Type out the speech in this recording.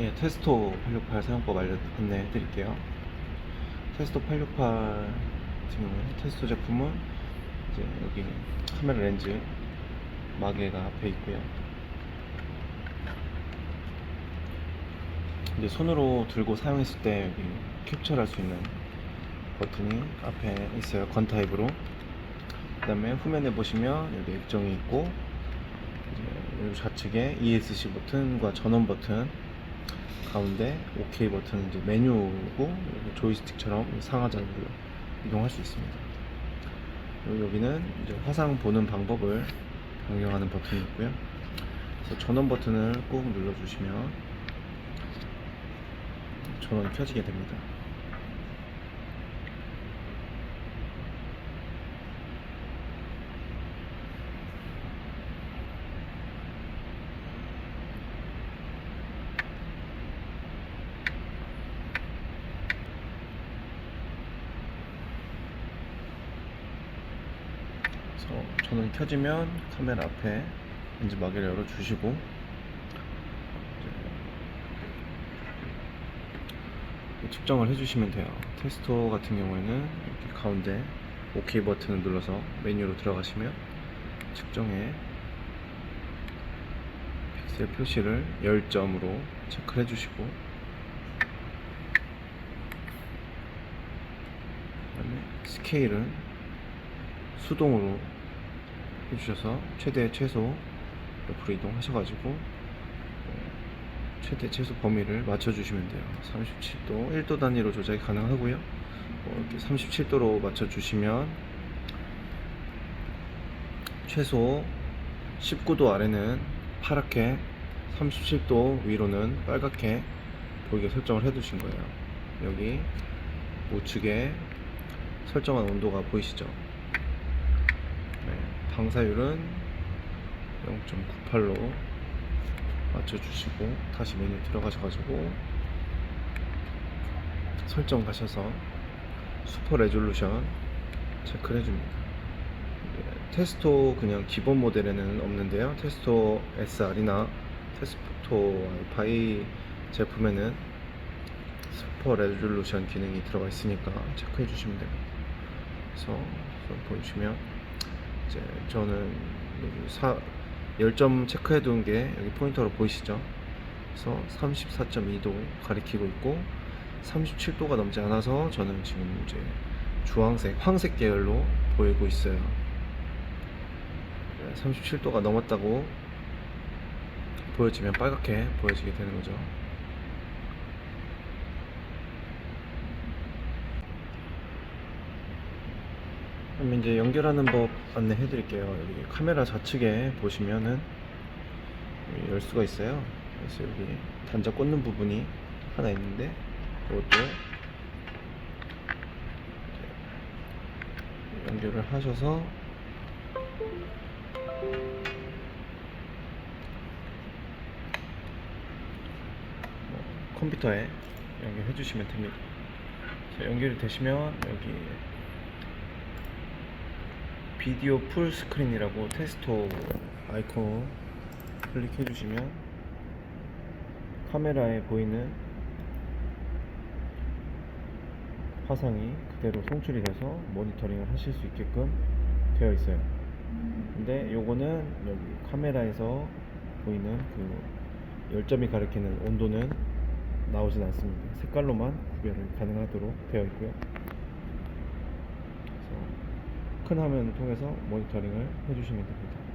예, 테스토 868 사용법 알려, 안내해 드릴게요. 테스토 868 같은 경우에 테스토 제품은 이제 여기 카메라 렌즈 마개가 앞에 있고요. 이제 손으로 들고 사용했을 때 여기 캡처를 할수 있는 버튼이 앞에 있어요. 건 타입으로. 그 다음에 후면에 보시면 여기 액정이 있고 이 좌측에 ESC 버튼과 전원 버튼 가운데 OK 버튼 이제 메뉴고 조이스틱처럼 상하좌우로 이동할 수 있습니다. 그리고 여기는 이제 화상 보는 방법을 변경하는 버튼이 있고요. 그래서 전원 버튼을 꾹 눌러주시면 전원이 켜지게 됩니다. 그래서 전원이 켜지면 카메라 앞에 렌즈 마개를 열어주시고 측정을 해주시면 돼요. 테스터 같은 경우에는 이렇게 가운데 OK 버튼을 눌러서 메뉴로 들어가시면 측정에 픽셀 표시를 10점으로 체크를 해주시고 그다음에 스케일은 수동으로 해주셔서 최대 최소 옆으로 이동하셔가지고 어, 최대 최소 범위를 맞춰주시면 돼요. 37도, 1도 단위로 조작이 가능하고요. 어, 이렇게 37도로 맞춰주시면 최소 19도 아래는 파랗게 37도 위로는 빨갛게 보이게 설정을 해 두신 거예요. 여기 우측에 설정한 온도가 보이시죠? 네, 방사율은 0.98로 맞춰주시고 다시 메뉴 들어가셔가지고 설정 가셔서 슈퍼 레졸루션 체크를 해줍니다. 이게 테스토 그냥 기본 모델에는 없는데요. 테스토 SR이나 테스토 와이파이 제품에는 슈퍼 레졸루션 기능이 들어가 있으니까 체크해 주시면 됩니다. 그래서 좀 보여주시면 이제 저는 사 10점 체크해 둔 게 여기 포인터로 보이시죠? 그래서 34.2도 가리키고 있고 37도가 넘지 않아서 저는 지금 이제 주황색, 황색 계열로 보이고 있어요. 37도가 넘었다고 보여지면 빨갛게 보여지게 되는 거죠. 그럼 이제 연결하는 법 안내해 드릴게요. 여기 카메라 좌측에 보시면은 열 수가 있어요. 그래서 여기 단자 꽂는 부분이 하나 있는데 이것도 연결을 하셔서 뭐 컴퓨터에 연결해 주시면 됩니다. 자, 연결이 되시면 여기 비디오 풀 스크린이라고 테스토 아이콘 클릭해 주시면 카메라에 보이는 화상이 그대로 송출이 돼서 모니터링을 하실 수 있게끔 되어 있어요. 근데 요거는 여기 카메라에서 보이는 그 열점이 가리키는 온도는 나오진 않습니다. 색깔로만 구별을 가능하도록 되어 있고요. 큰 화면을 통해서 모니터링을 해주시면 됩니다.